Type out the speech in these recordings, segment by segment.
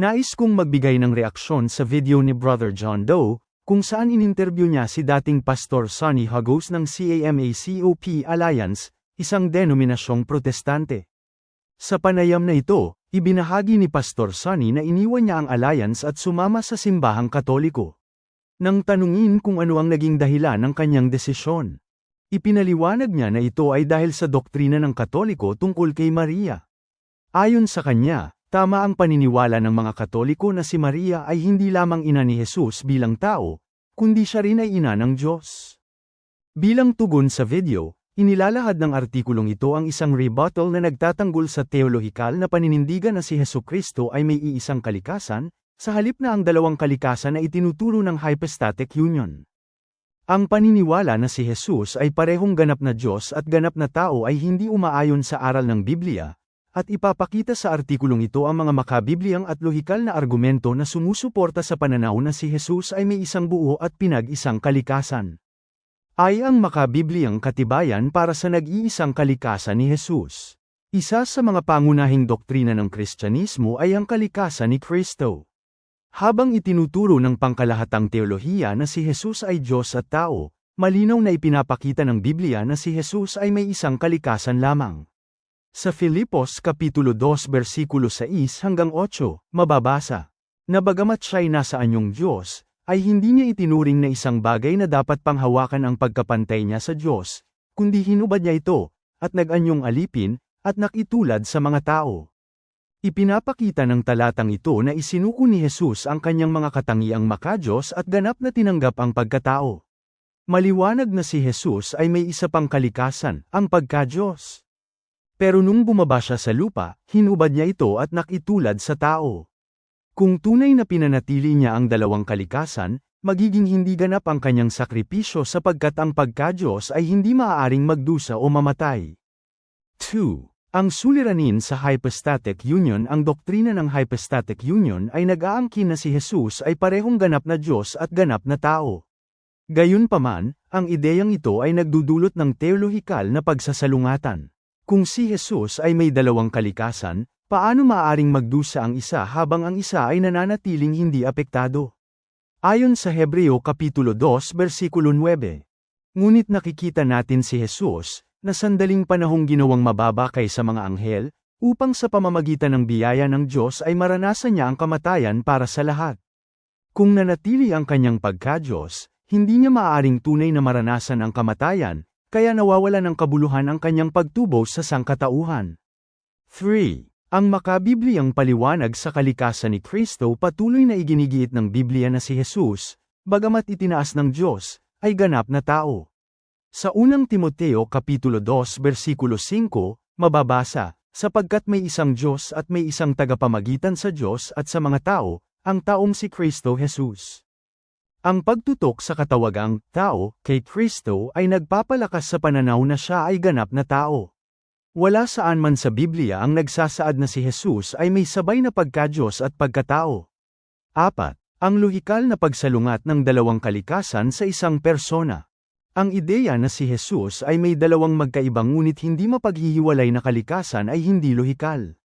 Nais kong magbigay ng reaksyon sa video ni Brother John Doe, kung saan ininterview niya si dating Pastor Sonny Hagos ng CAMA-COP Alliance, isang denominasyong protestante. Sa panayam na ito, ibinahagi ni Pastor Sonny na iniwan niya ang alliance at sumama sa simbahang katoliko. Nang tanungin kung ano ang naging dahilan ng kanyang desisyon. Ipinaliwanag niya na ito ay dahil sa doktrina ng katoliko tungkol kay Maria. Ayon sa kanya, tama ang paniniwala ng mga katoliko na si Maria ay hindi lamang ina ni Jesus bilang tao, kundi siya rin ay ina ng Diyos. Bilang tugon sa video, inilalahad ng artikulong ito ang isang rebuttal na nagtatanggol sa teolohikal na paninindigan na si Heso Kristo ay may iisang kalikasan, sa halip na ang dalawang kalikasan na itinuturo ng hypostatic union. Ang paniniwala na si Jesus ay parehong ganap na Diyos at ganap na tao ay hindi umaayon sa aral ng Biblia, at ipapakita sa artikulong ito ang mga makabibliang at lohikal na argumento na sumusuporta sa pananaw na si Jesus ay may isang buo at pinag-isang kalikasan. Ay ang makabibliang katibayan para sa nag-iisang kalikasan ni Jesus. Isa sa mga pangunahing doktrina ng Kristyanismo ay ang kalikasan ni Kristo. Habang itinuturo ng pangkalahatang teolohiya na si Jesus ay Diyos at tao, malinaw na ipinapakita ng Biblia na si Jesus ay may isang kalikasan lamang. Sa Filipos Kapitulo 2 versikulo 6 hanggang 8, mababasa, na bagamat siya'y nasa anyong Diyos, ay hindi niya itinuring na isang bagay na dapat panghawakan ang pagkapantay niya sa Diyos, kundi hinubad niya ito, at nag-anyong alipin, at nakitulad sa mga tao. Ipinapakita ng talatang ito na isinuko ni Jesus ang kanyang mga katangiang makajos at ganap na tinanggap ang pagkatao. Maliwanag na si Jesus ay may isa pang kalikasan, ang pagkajos. Pero nung bumaba siya sa lupa, hinubad niya ito at nakitulad sa tao. Kung tunay na pinanatili niya ang dalawang kalikasan, magiging hindi ganap ang kanyang sakripisyo sapagkat ang pagkajos ay hindi maaaring magdusa o mamatay. 2. Ang suliranin sa hypostatic union Ang doktrina ng hypostatic union ay nag-aangkin na si Jesus ay parehong ganap na Diyos at ganap na tao. Gayunpaman, ang ideyang ito ay nagdudulot ng teolohikal na pagsasalungatan. Kung si Jesus ay may dalawang kalikasan, paano maaaring magdusa ang isa habang ang isa ay nananatiling hindi apektado? Ayon sa Hebreo Kapitulo 2 versikulo 9. Ngunit nakikita natin si Jesus, na sandaling panahong ginawang mababa kaysa mga anghel, upang sa pamamagitan ng biyaya ng Diyos ay maranasan niya ang kamatayan para sa lahat. Kung nanatili ang kanyang pagka-Diyos, hindi niya maaaring tunay na maranasan ang kamatayan, kaya nawawala ng kabuluhan ang kanyang pagtubo sa sangkatauhan. 3. Ang makabibliyang paliwanag sa kalikasan ni Kristo patuloy na iginigiit ng Biblia na si Jesus, bagamat itinaas ng Diyos, ay ganap na tao. Sa unang Timoteo Kapitulo 2 versikulo 5, mababasa, sapagkat may isang Diyos at may isang tagapamagitan sa Diyos at sa mga tao, ang taong si Kristo Jesus. Ang pagtutok sa katawagang tao kay Kristo ay nagpapalakas sa pananaw na siya ay ganap na tao. Wala saan man sa Biblia ang nagsasaad na si Jesus ay may sabay na pagka-Diyos at pagkatao. 4. Ang lohikal na pagsalungat ng dalawang kalikasan sa isang persona. Ang ideya na si Jesus ay may dalawang magkaibang ngunit hindi mapaghihiwalay na kalikasan ay hindi lohikal.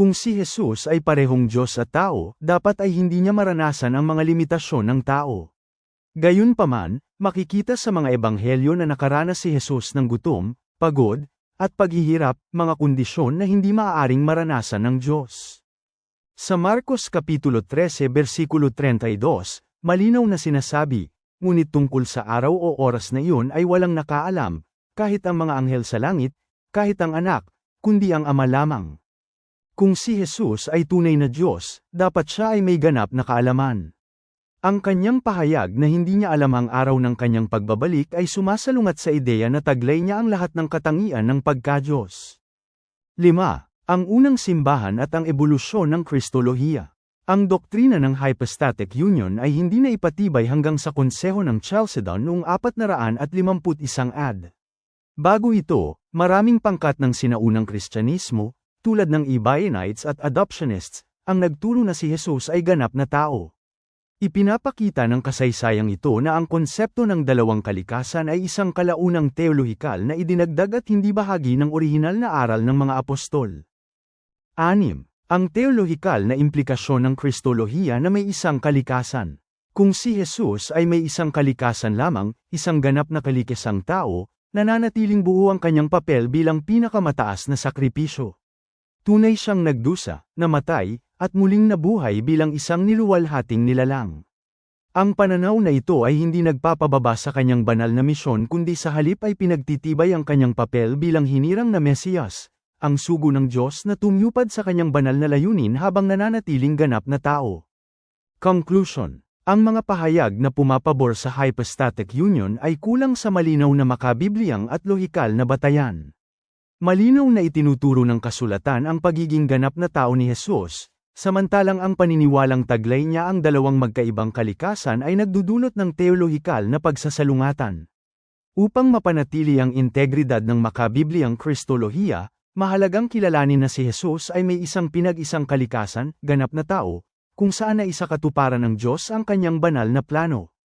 Kung si Jesus ay parehong Diyos at tao, dapat ay hindi niya maranasan ang mga limitasyon ng tao. Gayunpaman, makikita sa mga ebanghelyo na nakaranas si Jesus ng gutom, pagod, at paghihirap, mga kondisyon na hindi maaaring maranasan ng Diyos. Sa Marcos Kapitulo 13 versikulo 32, malinaw na sinasabi, ngunit tungkol sa araw o oras na iyon ay walang nakaalam, kahit ang mga anghel sa langit, kahit ang anak, kundi ang ama lamang. Kung si Jesus ay tunay na Diyos, dapat siya ay may ganap na kaalaman. Ang kanyang pahayag na hindi niya alam ang araw ng kanyang pagbabalik ay sumasalungat sa ideya na taglay niya ang lahat ng katangian ng pagka-Diyos. 5. Ang unang simbahan at ang ebolusyon ng Kristolohiya. Ang doktrina ng hypostatic union ay hindi na ipatibay hanggang sa konseho ng Chalcedon noong 451 AD. Bago ito, maraming pangkat ng sinaunang Kristyanismo, tulad ng Ebionites at Adoptionists, ang nagturo na si Jesus ay ganap na tao. Ipinapakita ng kasaysayang ito na ang konsepto ng dalawang kalikasan ay isang kalaunang teolohikal na idinagdag at hindi bahagi ng orihinal na aral ng mga apostol. 6. Ang teolohikal na implikasyon ng Kristolohiya na may isang kalikasan. Kung si Jesus ay may isang kalikasan lamang, isang ganap na kalikisang tao, nananatiling buo ang kanyang papel bilang pinakamataas na sakripisyo. Tunay siyang nagdusa, namatay, at muling nabuhay bilang isang niluwalhating nilalang. Ang pananaw na ito ay hindi nagpapababa sa kanyang banal na misyon kundi sa halip ay pinagtitibay ang kanyang papel bilang hinirang na Mesiyas, ang sugo ng Diyos na tumyupad sa kanyang banal na layunin habang nananatiling ganap na tao. Conclusion Ang mga pahayag na pumapabor sa hypostatic union ay kulang sa malinaw na makabibliyang at lohikal na batayan. Malinaw na itinuturo ng kasulatan ang pagiging ganap na tao ni Jesus, samantalang ang paniniwalang taglay niya ang dalawang magkaibang kalikasan ay nagdudulot ng teolohikal na pagsasalungatan. Upang mapanatili ang integridad ng makabibliyang Kristolohiya, mahalagang kilalanin na si Jesus ay may isang pinag-isang kalikasan, ganap na tao, kung saan na isa katuparan ng Diyos ang kanyang banal na plano.